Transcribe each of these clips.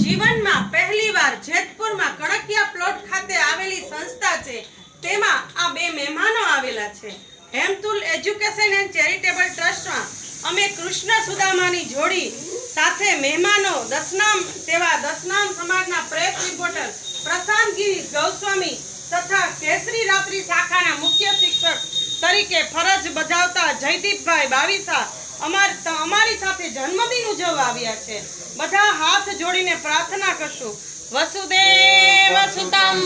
જીવનમાં પહેલીવાર જેતપુરમાં કડકિયા પ્લોટ ખાતે આવેલી સંસ્થા છે. તેમાં આ બે મહેમાનો આવેલા છે. હેમતુલ એજ્યુકેશન એન્ડ ચેરિટેબલ ટ્રસ્ટમાં અમે કૃષ્ણ સુદામાની જોડી સાથે મહેમાનો, દસનામ તેવા દસનામ સમાજના પ્રેસ રિપોર્ટર પ્રશાંતગીરી ગૌસ્વામી તથા કેસરી રાત્રિ શાખાના મુખ્ય શિક્ષક તરીકે ફરજ બજાવતા જયદીપભાઈ બાવીસા અમાર અમારી સાથે જન્મદિન ઉજવવા આવ્યા છે. બધા હાથ જોડીને પ્રાર્થના કરશું. વસુદેવ સુતમ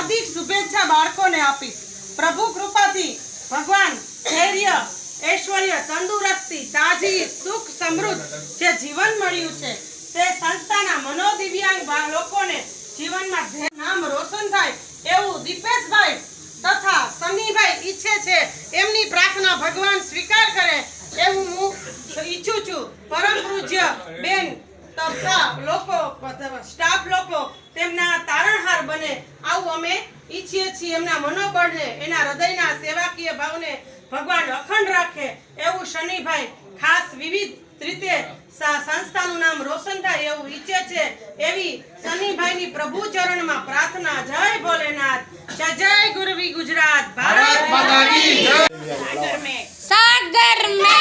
હાર્દિક શુભેચ્છા બાળકોને આપીશ પ્રભુ કૃપાથી ભગવાન ધૈર્ય, ઐશ્વર્ય, તંદુરસ્તી તાજી સુખ, સમૃદ્ધ જે જીવન મળ્યું છે, તે સંસ્થાના મનોદિવ્યાંગ લોકોને જીવનમાં નામ રોશન થાય એવું દીપેશભાઈ તથા સમીભાઈ ઈચ્છે છે, એમની પ્રાર્થના ભગવાન સ્વીકાર કરે એવું હું ઈચ્છું છું. પરમ પૂજ્ય બેન તબકા લોકો સ્ટાફ લોકો તેમના તારણહાર બને. આવું અમે ઈચ્છીએ છીએ એમના મનોબળને એના હૃદયના સેવાકીય ભાવને ભગવાન અખંડ રાખે. એવું શનિભાઈ ખાસ વિવિધ રીતે સંસ્થાનું નામ રોશન થાય એવું ઈચ્છે છે. એવી શનિભાઈની પ્રભુ ચરણમાં પ્રાર્થના જય ભોલેનાથ. જય જય ગુરવી ગુજરાત. ભારત સાગર મેં